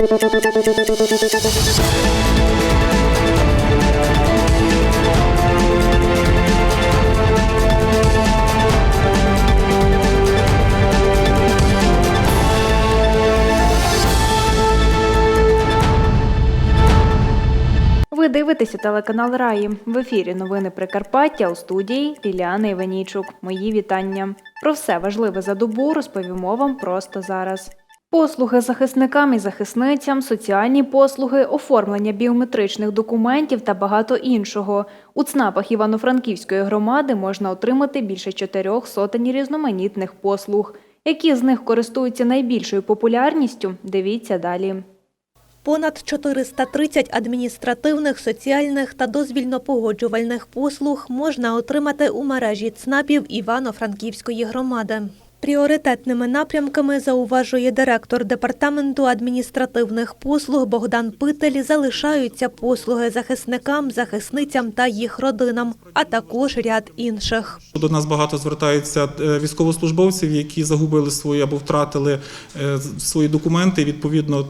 Ви дивитеся телеканал Раї. В ефірі новини Прикарпаття у студії Ліліана Іванійчук. Мої вітання. Про все важливе за добу розповімо вам просто зараз. Послуги захисникам і захисницям, соціальні послуги, оформлення біометричних документів та багато іншого. У ЦНАПах Івано-Франківської громади можна отримати більше чотирьох сотень різноманітних послуг. Які з них користуються найбільшою популярністю? Дивіться далі. Понад 430 адміністративних, соціальних та дозвільно-погоджувальних послуг можна отримати у мережі ЦНАПів Івано-Франківської громади. Пріоритетними напрямками, зауважує директор департаменту адміністративних послуг Богдан Питель, залишаються послуги захисникам, захисницям та їх родинам, а також ряд інших. До нас багато звертаються е, військовослужбовців, які загубили свої або втратили е, свої документи. Відповідно,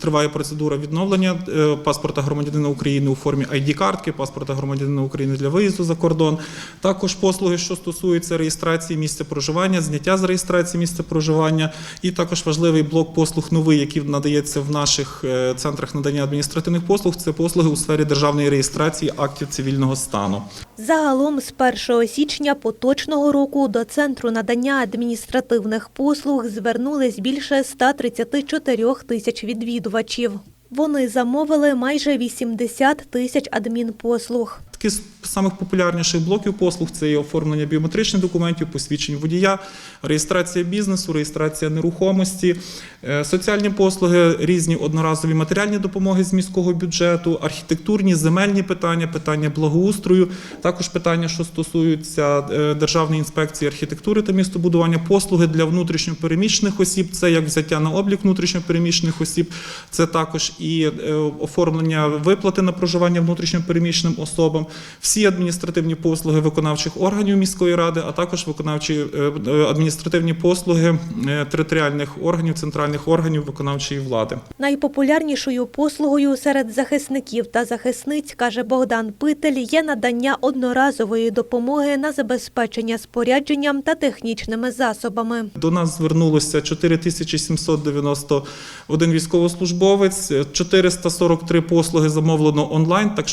триває процедура відновлення е, паспорта громадянина України у формі ID-картки, паспорта громадянина України для виїзду за кордон. Також послуги, що стосуються реєстрації місця проживання, зняття з реєстрації місця проживання, і також важливий блок послуг новий, який надається в наших е, центрах надання адміністративних послуг. Це послуги у сфері державної реєстрації актів цивільного стану. Загалом з 1 січня поточного року до Центру надання адміністративних послуг звернулись більше 134 тисяч відвідувачів. Вони замовили майже 80 тисяч адмінпослуг. Такі з самих популярніших блоків послуг це є оформлення біометричних документів, посвідчень водія, реєстрація бізнесу, реєстрація нерухомості, е, соціальні послуги, різні одноразові матеріальні допомоги з міського бюджету, архітектурні, земельні питання, питання благоустрою, також питання, що стосуються е, Державної інспекції архітектури та містобудування, послуги для внутрішньопереміщених осіб, це як взяття на облік внутрішньопереміщених осіб, це також і е, оформлення виплати на проживання внутрішньопереміщеним особам, всі адміністративні послуги виконавчих органів міської ради, а також виконавчі е, е, адміністративні послуги е, територіальних органів, центральних органів виконавчої влади. Найпопулярнішою послугою серед захисників та захисниць, каже Богдан Питель, є надання одноразової допомоги на забезпечення спорядженням та технічними засобами. До нас звернулося 4791 військовослужбовець, 443 послуги замовлено онлайн, так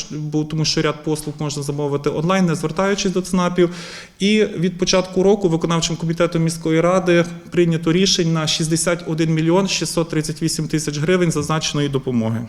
тому що ряд послуг можна замовити онлайн, не звертаючись до ЦНАПів. І від початку року виконавчим комітетом міської ради прийнято рішень на 61 мільйон 638 тисяч гривень зазначеної допомоги.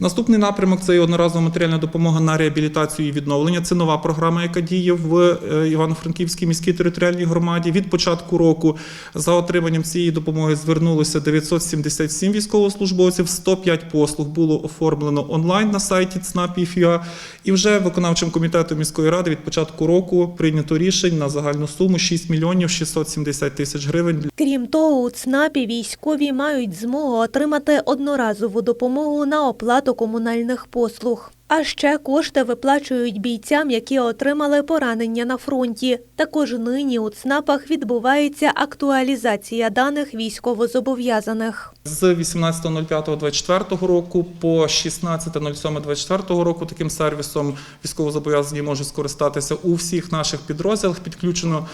Наступний напрямок це одноразова матеріальна допомога на реабілітацію і відновлення. Це нова програма, яка діє в е, Івано-Франківській міській територіальній громаді. Від початку року за отриманням цієї допомоги звернулося 977 військовослужбовців. 105 послуг було оформлено онлайн на сайті ЦНАП.ІФЮА. І вже виконавчим комітетом міської ради від початку року прийнято рішень на загальну суму 6 мільйонів 670 тисяч гривень Крім того, у ЦНАПі військові мають змогу отримати одноразову допомогу на оплату комунальних послуг. А ще кошти виплачують бійцям, які отримали поранення на фронті. Також нині у ЦНАПах відбувається актуалізація даних військовозобов'язаних. З 18.05.24 року по 16.07.24 року таким сервісом військовозобов'язані можуть скористатися у всіх наших підрозділах. Підключено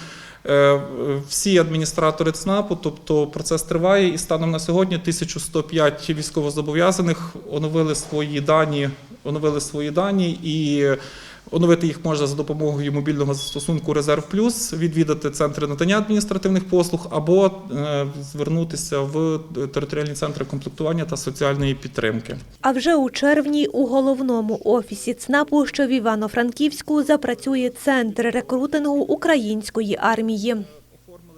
всі адміністратори ЦНАПу, тобто процес триває, і станом на сьогодні 1105 військовозобов'язаних оновили свої дані, оновили свої дані і. Оновити їх можна за допомогою мобільного застосунку Резерв Плюс, відвідати центри надання адміністративних послуг або е, звернутися в територіальні центри комплектування та соціальної підтримки. А вже у червні у головному офісі ЦНАПу, що в Івано-Франківську, запрацює центр рекрутингу української армії.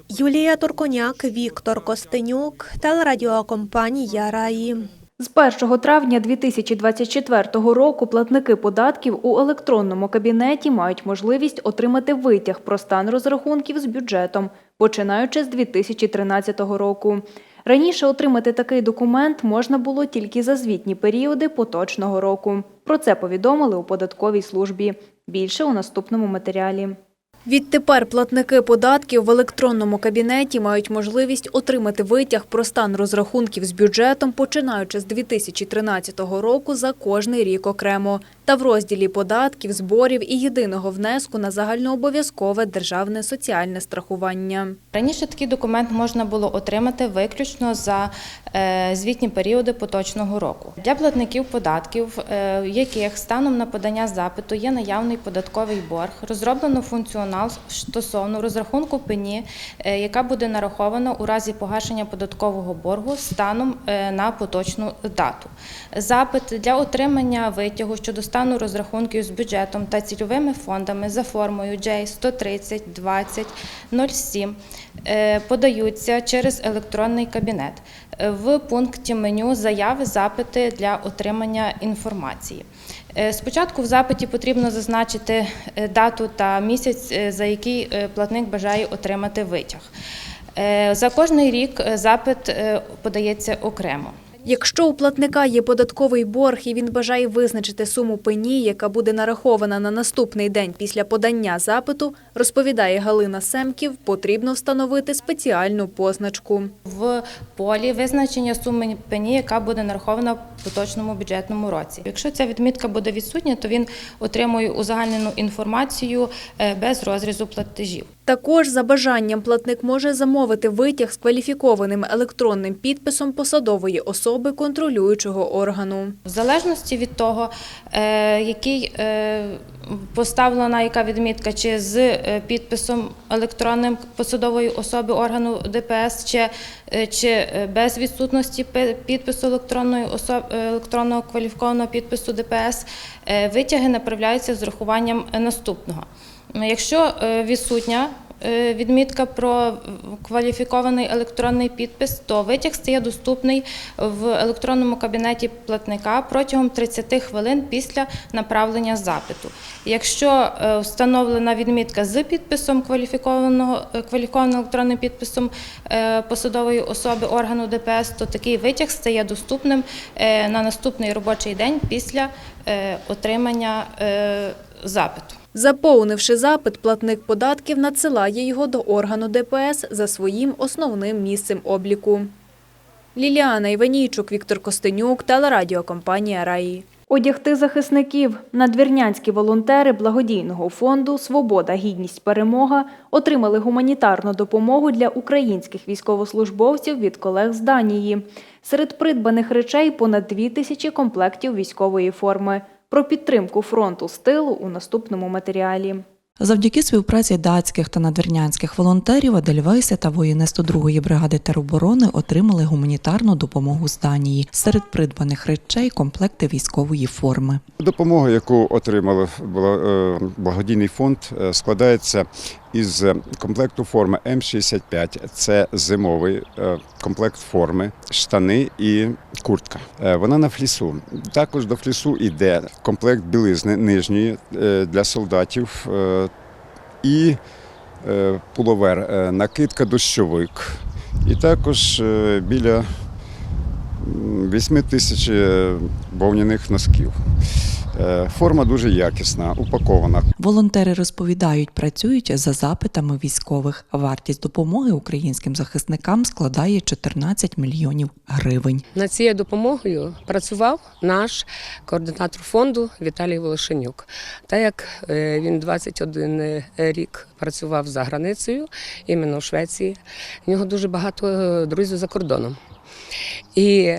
Юлія Турконяк, Віктор Костенюк, телерадіокомпанія Раї. З 1 травня 2024 року платники податків у електронному кабінеті мають можливість отримати витяг про стан розрахунків з бюджетом, починаючи з 2013 року. Раніше отримати такий документ можна було тільки за звітні періоди поточного року. Про це повідомили у податковій службі. Більше у наступному матеріалі. Відтепер платники податків в електронному кабінеті мають можливість отримати витяг про стан розрахунків з бюджетом, починаючи з 2013 року за кожний рік окремо, та в розділі податків, зборів і єдиного внеску на загальнообов'язкове державне соціальне страхування. Раніше такий документ можна було отримати виключно за е, звітні періоди поточного року. Для платників податків, е, яких станом на подання запиту є наявний податковий борг, розроблено функціонал стосовно розрахунку пені, е, яка буде нарахована у разі погашення податкового боргу станом е, на поточну дату. Запит для отримання витягу щодо стану розрахунків з бюджетом та цільовими фондами за формою J130 20 07 е, подаються через електронний кабінет Е, в пункті меню заяви запити для отримання інформації. Е, Спочатку в запиті потрібно зазначити е, дату та місяць, е, за який платник бажає отримати витяг. За кожний рік запит подається окремо. Якщо у платника є податковий борг і він бажає визначити суму пені, яка буде нарахована на наступний день після подання запиту, розповідає Галина Семків, потрібно встановити спеціальну позначку. в полі визначення суми пені, яка буде нарахована в поточному бюджетному році. Якщо ця відмітка буде відсутня, то він отримує узагальнену інформацію е, без розрізу платежів. Також за бажанням платник може замовити витяг з кваліфікованим електронним підписом посадової особи контролюючого органу. В залежності від того, е, який е, поставлена яка відмітка, чи з е, підписом електронним посадової особи органу ДПС, чи, чи без відсутності пи- підпису електронної особи, електронного кваліфікованого підпису ДПС, витяги направляються з урахуванням е, наступного. Якщо е, відсутня е, відмітка про кваліфікований електронний підпис, то витяг стає доступний в електронному кабінеті платника протягом 30 хвилин після направлення запиту. Якщо е, встановлена відмітка з підписом кваліфікованого кваліфікованим електронним підписом посадової особи органу ДПС, то такий витяг стає доступним на наступний робочий день після отримання запиту. Заповнивши запит, платник податків надсилає його до органу ДПС за своїм основним місцем обліку. Ліліана Іванійчук, Віктор Костенюк, телерадіокомпанія Раї. Одягти захисників надвірнянські волонтери благодійного фонду Свобода, гідність, перемога отримали гуманітарну допомогу для українських військовослужбовців від колег з Данії. Серед придбаних речей понад дві тисячі комплектів військової форми. Про підтримку фронту з тилу у наступному матеріалі. Завдяки співпраці датських та надвірнянських волонтерів Адельвейси та воїни 102-ї бригади тероборони отримали гуманітарну допомогу з Данії. Серед придбаних речей комплекти військової форми. Допомога, яку отримали е, благодійний фонд, е, складається із комплекту форми М65. Це зимовий е, комплект форми, штани і куртка. Е, Вона на флісу. Також до флісу йде комплект білизни нижньої е, для солдатів е, і е, пуловер, е, накидка дощовик. І також е, біля м, 8 тисяч е, бовняних носків. Е, Форма дуже якісна, упакована. Волонтери розповідають, працюють за запитами військових. Вартість допомоги українським захисникам складає 14 мільйонів гривень. Над цією допомогою працював наш координатор фонду Віталій Волошенюк. Так як е, він 21 рік працював за границею, іменно в Швеції, в нього дуже багато е, друзів за кордоном. І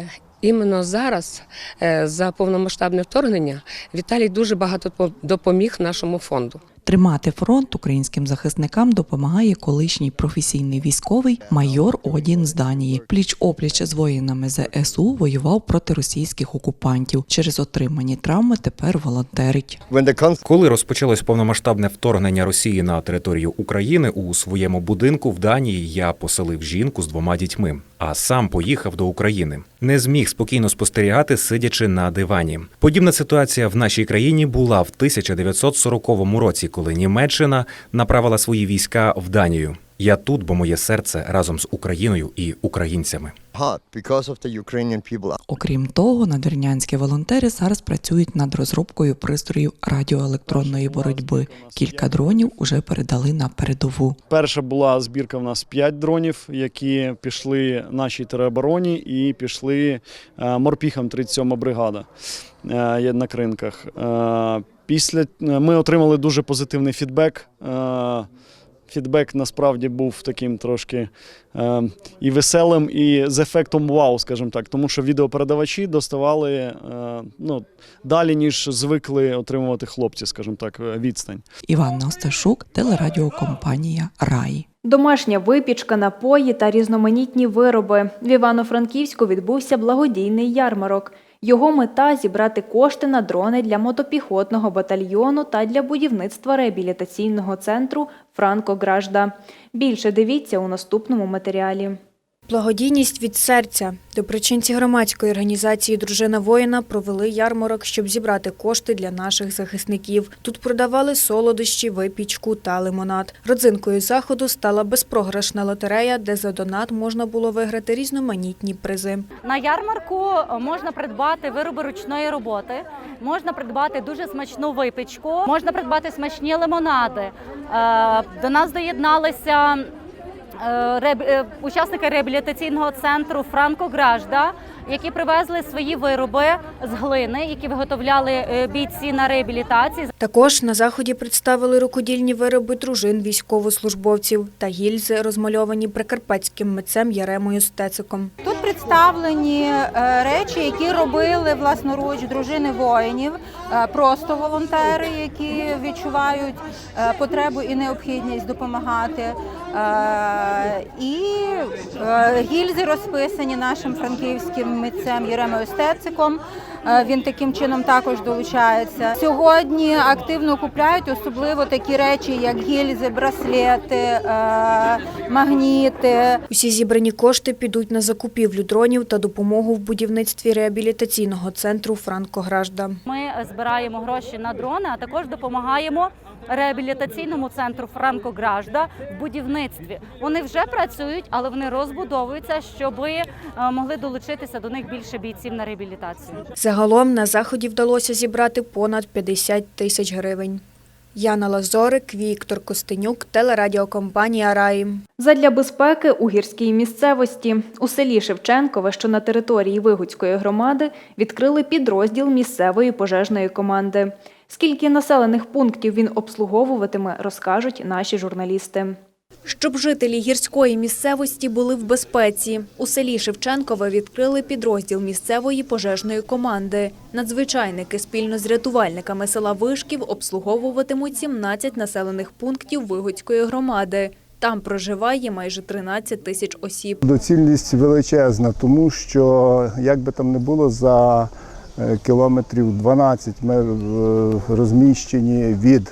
іменно зараз, е, за повномасштабне вторгнення, Віталій дуже багато по- допоміг нашому фонду. Тримати фронт українським захисникам допомагає колишній професійний військовий майор Одін з Данії. Пліч опліч з воїнами ЗСУ воював проти російських окупантів. Через отримані травми тепер волонтерить. Коли розпочалось повномасштабне вторгнення Росії на територію України у своєму будинку в Данії я поселив жінку з двома дітьми, а сам поїхав до України. Не зміг спокійно спостерігати, сидячи на дивані. Подібна ситуація в нашій країні була в 1940 році, коли Німеччина направила свої війська в Данію. Я тут, бо моє серце разом з Україною і українцями. Окрім того, надвірнянські волонтери зараз працюють над розробкою пристроїв радіоелектронної боротьби. Кілька дронів уже передали на передову. Перша була збірка в нас 5 дронів, які пішли нашій теробороні і пішли е, морпіхам 37 бригада е, є на кринках. Після е, ми отримали дуже позитивний фідбек. Е, Фідбек насправді був таким трошки е, і веселим, і з ефектом вау, скажімо так, тому що відеопередавачі доставали е, ну, далі, ніж звикли отримувати хлопці, скажімо так, е, відстань. Іван Осташук, телерадіокомпанія Рай. Домашня випічка, напої та різноманітні вироби. В Івано-Франківську відбувся благодійний ярмарок. Його мета зібрати кошти на дрони для мотопіхотного батальйону та для будівництва реабілітаційного центру Франко Гражда. Більше дивіться у наступному матеріалі. Благодійність від серця. Доброчинці громадської організації Дружина воїна провели ярмарок, щоб зібрати кошти для наших захисників. Тут продавали солодощі, випічку та лимонад. Родзинкою заходу стала безпрограшна лотерея, де за донат можна було виграти різноманітні призи. На ярмарку можна придбати вироби ручної роботи, можна придбати дуже смачну випічку, можна придбати смачні лимонади. Е, До нас доєдналися е, реаб- е, реабілітаційного центру Франко Гражда, які привезли свої вироби з глини, які виготовляли е, бійці на реабілітації. Також на заході представили рукодільні вироби дружин військовослужбовців та гільзи, розмальовані прикарпатським митцем Яремою Стециком. Тут представлені е, речі, які робили власноруч дружини воїнів, е, просто волонтери, які відчувають потребу і необхідність допомагати. І гільзи розписані нашим франківським митцем Єремою Стециком. Е, Він таким чином також долучається. Сьогодні активно купляють особливо такі речі, як гільзи, браслети, е, магніти. Усі зібрані кошти підуть на закупівлю дронів та допомогу в будівництві реабілітаційного центру Франко Гражда. Ми збираємо гроші на дрони, а також допомагаємо реабілітаційному центру Франко Гражда в будівництві. Вони вже працюють, але вони розбудовуються, щоб могли долучитися до них більше бійців на реабілітацію. Загалом на заході вдалося зібрати понад 50 тисяч гривень. Яна Лазорик, Віктор Костенюк, телерадіокомпанія Раї. Задля безпеки у гірській місцевості у селі Шевченкове, що на території Вигуцької громади, відкрили підрозділ місцевої пожежної команди. Скільки населених пунктів він обслуговуватиме, розкажуть наші журналісти. Щоб жителі гірської місцевості були в безпеці, у селі Шевченкове відкрили підрозділ місцевої пожежної команди. Надзвичайники спільно з рятувальниками села Вишків обслуговуватимуть 17 населених пунктів Вигодської громади. Там проживає майже 13 тисяч осіб. Доцільність величезна, тому що як би там не було за кілометрів 12 ми е, розміщені від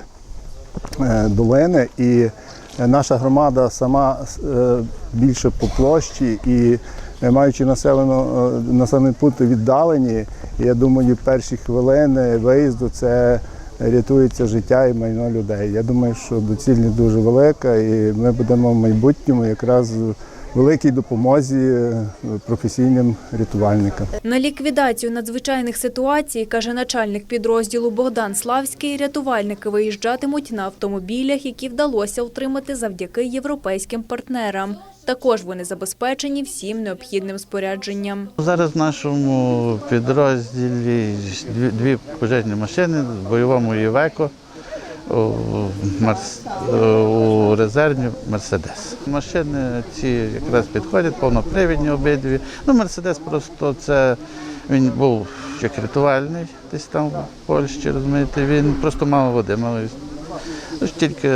е, долини, і наша громада сама е, більше по площі і е, маючи населено, е, населені пункти віддалені, я думаю, перші хвилини виїзду це рятується життя і майно людей. Я думаю, що доцільність дуже велика, і ми будемо в майбутньому якраз великій допомозі е, професійним рятувальникам. На ліквідацію надзвичайних ситуацій, каже начальник підрозділу Богдан Славський, рятувальники виїжджатимуть на автомобілях, які вдалося утримати завдяки європейським партнерам. Також вони забезпечені всім необхідним спорядженням. Зараз в нашому підрозділі дві, дві пожежні машини в бойовому Євеко у, Мерс, резерві Мерседес. Машини ці якраз підходять, повнопривідні обидві. Ну, Мерседес просто це він був як рятувальний десь там в Польщі, розумієте, він просто мав води, мав ну, тільки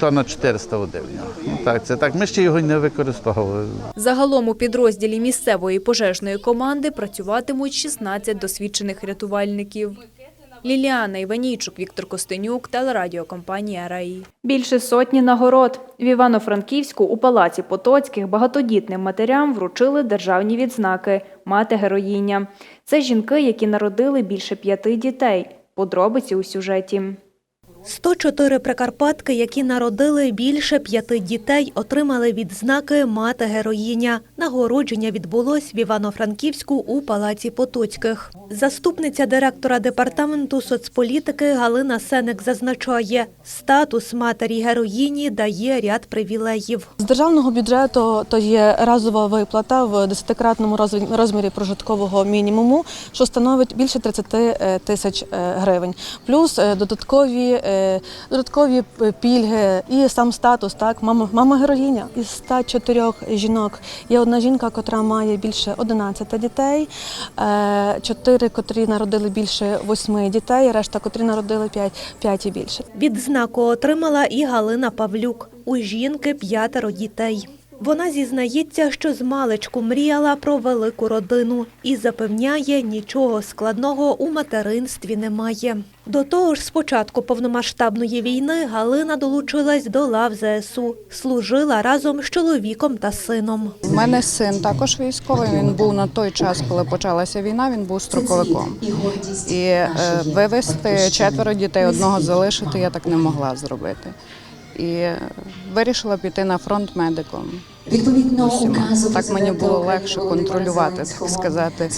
тонна 400 води в нього. Ну, так, це так. Ми ще його не використовували. Загалом у підрозділі місцевої пожежної команди працюватимуть 16 досвідчених рятувальників. Ліліана Іванійчук, Віктор Костенюк, телерадіокомпанія Раї. Більше сотні нагород. В Івано-Франківську у Палаці Потоцьких багатодітним матерям вручили державні відзнаки «Мати героїня». Це жінки, які народили більше п'яти дітей. Подробиці у сюжеті. 104 прикарпатки, які народили більше п'яти дітей, отримали відзнаки Мати героїня. Нагородження відбулось в Івано-Франківську у Палаці Потоцьких. Заступниця директора департаменту соцполітики Галина Сенек зазначає, статус матері героїні дає ряд привілеїв. З державного бюджету то є разова виплата в десятикратному розмі- розмірі прожиткового мінімуму, що становить більше 30 е, тисяч е, гривень. Плюс е, додаткові, додаткові пільги і сам статус. Так, мама, мама героїня. Із 104 жінок є одна жінка, котра має більше 11 дітей, чотири, котрі народили більше 8 дітей, решта, котрі народили 5, 5 і більше. Відзнаку отримала і Галина Павлюк. У жінки п'ятеро дітей. Вона зізнається, що з маличку мріяла про велику родину і запевняє, нічого складного у материнстві немає. До того ж, з початку повномасштабної війни Галина долучилась до лав ЗСУ, служила разом з чоловіком та сином. У мене син також військовий. Він був на той час, коли почалася війна. Він був строковиком. І е, вивезти четверо дітей, одного залишити я так не могла зробити. І е, вирішила піти на фронт медиком. Відповідно, указу Так мені було легше контролювати, так сказати,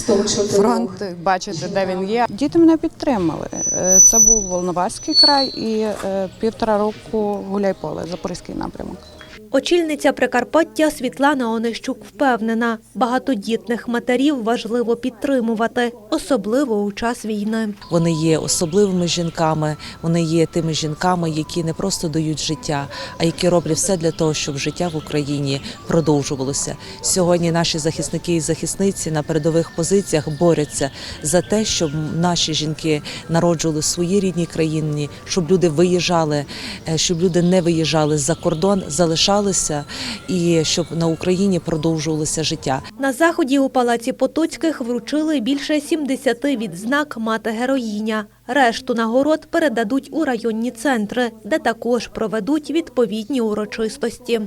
фронт, бачити, де він є. Діти мене підтримали. Е, Це був Волноваський край і е, півтора року гуляй поле, Запорізький напрямок. Очільниця Прикарпаття Світлана Онищук впевнена, багатодітних матерів важливо підтримувати, особливо у час війни. Вони є особливими жінками, вони є тими жінками, які не просто дають життя, а які роблять все для того, щоб життя в Україні продовжувалося. Сьогодні наші захисники і захисниці на передових позиціях борються за те, щоб наші жінки народжували в своїй рідній країні, щоб люди виїжджали, е, щоб люди не виїжджали за кордон, залишалися і щоб на Україні продовжувалося життя. На заході у палаці Потоцьких вручили більше 70 відзнак мати героїня. Решту нагород передадуть у районні центри, де також проведуть відповідні урочистості.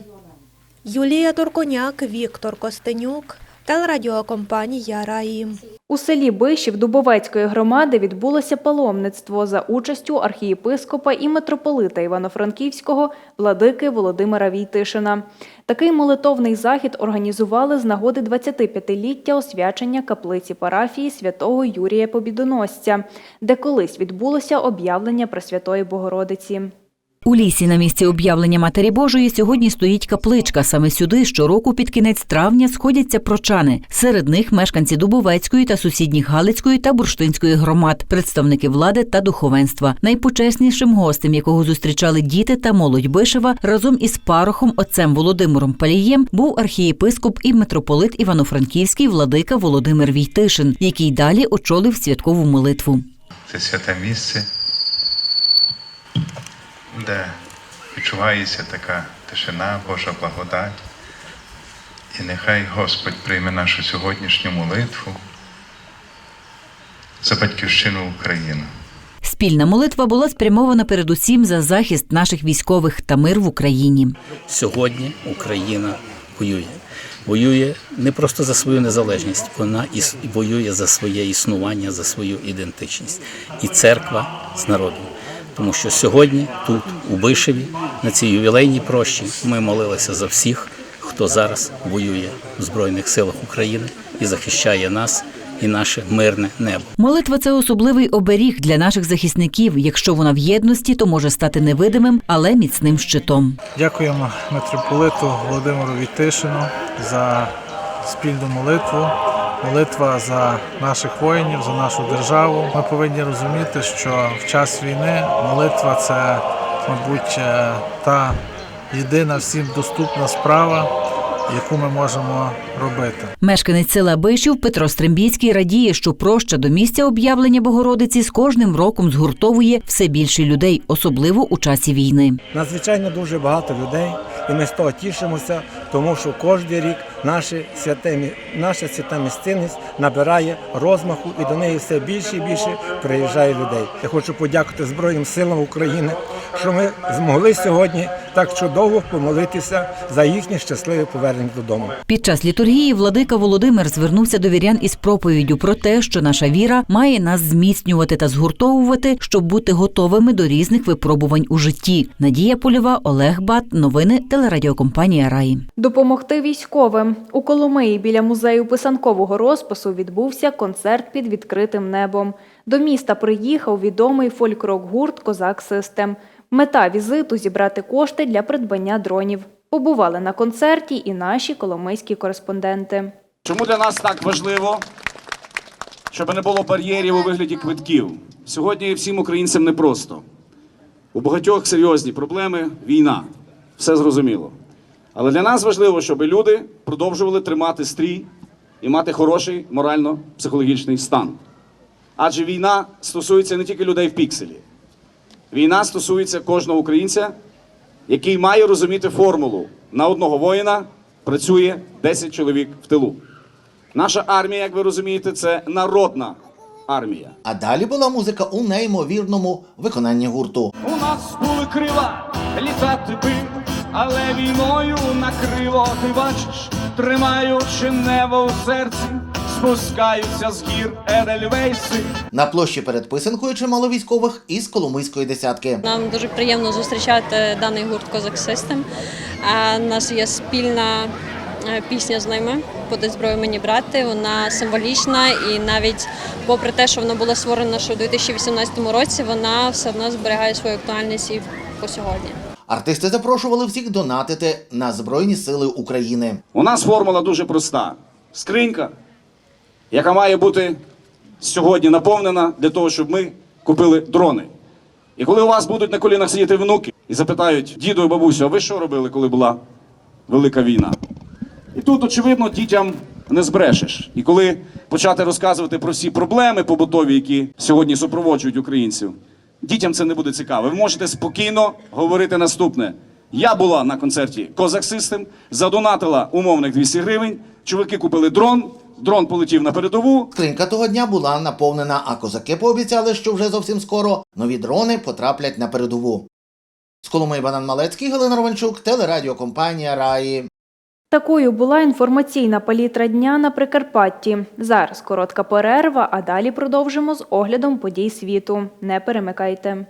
Юлія Торконяк, Віктор Костенюк, телерадіокомпанія Раї. У селі Бишів Дубовецької громади відбулося паломництво за участю архієпископа і митрополита Івано-Франківського владики Володимира Війтишина. Такий молитовний захід організували з нагоди 25-ліття освячення каплиці парафії святого Юрія Побідоносця, де колись відбулося об'явлення Пресвятої Богородиці. У лісі на місці об'явлення Матері Божої сьогодні стоїть капличка. Саме сюди щороку під кінець травня сходяться прочани. Серед них мешканці Дубовецької та сусідніх Галицької та Бурштинської громад, представники влади та духовенства. Найпочеснішим гостем, якого зустрічали діти та молодь Бишева, разом із парохом отцем Володимиром Палієм, був архієпископ і митрополит Івано-Франківський владика Володимир Війтишин, який далі очолив святкову молитву. Це святе місце, де відчувається така тишина, Божа благодать. І нехай Господь прийме нашу сьогоднішню молитву за батьківщину України. Спільна молитва була спрямована передусім за захист наших військових та мир в Україні. Сьогодні Україна воює. Воює не просто за свою незалежність, вона іс- воює за своє існування, за свою ідентичність. І церква з народом. Тому що сьогодні, тут, у Бишеві, на цій ювілейній прощі, ми молилися за всіх, хто зараз воює в Збройних силах України і захищає нас і наше мирне небо. Молитва це особливий оберіг для наших захисників. Якщо вона в єдності, то може стати невидимим, але міцним щитом. Дякуємо митрополиту Володимиру Вітишину за спільну молитву. Молитва за наших воїнів, за нашу державу. Ми повинні розуміти, що в час війни молитва це, мабуть, е, та єдина всім доступна справа, яку ми можемо робити. Мешканець села Бишів Петро Стрембіцький радіє, що проща до місця об'явлення Богородиці з кожним роком згуртовує все більше людей, особливо у часі війни. Надзвичайно дуже багато людей, і ми з того тішимося, тому що кожен рік наше святе, наша свята місцинність набирає розмаху і до неї все більше і більше приїжджає людей. Я хочу подякувати Збройним силам України, що ми змогли сьогодні так що довго помолитися за їхнє щасливе повернення додому. Під час літургії владика Володимир звернувся до вірян із проповіддю про те, що наша віра має нас зміцнювати та згуртовувати, щоб бути готовими до різних випробувань у житті. Надія Польова, Олег Бат, новини телерадіокомпанія Раї. Допомогти військовим у Коломиї біля музею писанкового розпису відбувся концерт під відкритим небом. До міста приїхав відомий фольк-рок-гурт Козак Систем. Мета візиту зібрати кошти для придбання дронів. Побували на концерті і наші коломийські кореспонденти. Чому для нас так важливо, щоб не було бар'єрів у вигляді квитків? Сьогодні всім українцям непросто. У багатьох серйозні проблеми війна. Все зрозуміло. Але для нас важливо, щоб люди продовжували тримати стрій і мати хороший морально-психологічний стан. Адже війна стосується не тільки людей в пікселі. Війна стосується кожного українця, який має розуміти формулу. На одного воїна працює 10 чоловік в тилу. Наша армія, як ви розумієте, це народна армія. А далі була музика у неймовірному виконанні гурту. У нас були крила, літати би, але війною накрило, ти бачиш, тримаючи небо у серці, спускаються з гір Едельвейси. На площі перед писанкою чимало військових із Коломийської десятки. Нам дуже приємно зустрічати даний гурт Козак System. У нас є спільна е, пісня з ними «Подай зброю мені брати. Вона символічна і навіть попри те, що вона була створена ще у 2018 році, вона все одно зберігає свою актуальність і по сьогодні. Артисти запрошували всіх донатити на Збройні Сили України. У нас формула дуже проста: скринька, яка має бути сьогодні наповнена для того, щоб ми купили дрони. І коли у вас будуть на колінах сидіти внуки і запитають, діду і бабусю, а ви що робили, коли була велика війна? І тут, очевидно, дітям не збрешеш. І коли почати розказувати про всі проблеми побутові, які сьогодні супроводжують українців, дітям це не буде цікаво. Ви можете спокійно говорити наступне. Я була на концерті Козак System, задонатила умовних 200 гривень. Чуваки купили дрон, дрон полетів на передову. Скринька того дня була наповнена, а козаки пообіцяли, що вже зовсім скоро нові дрони потраплять на передову. З Коломиї Банан Малецький, Галина Романчук, телерадіокомпанія Раї. Такою була інформаційна палітра дня на Прикарпатті. Зараз коротка перерва, а далі продовжимо з оглядом подій світу. Не перемикайте.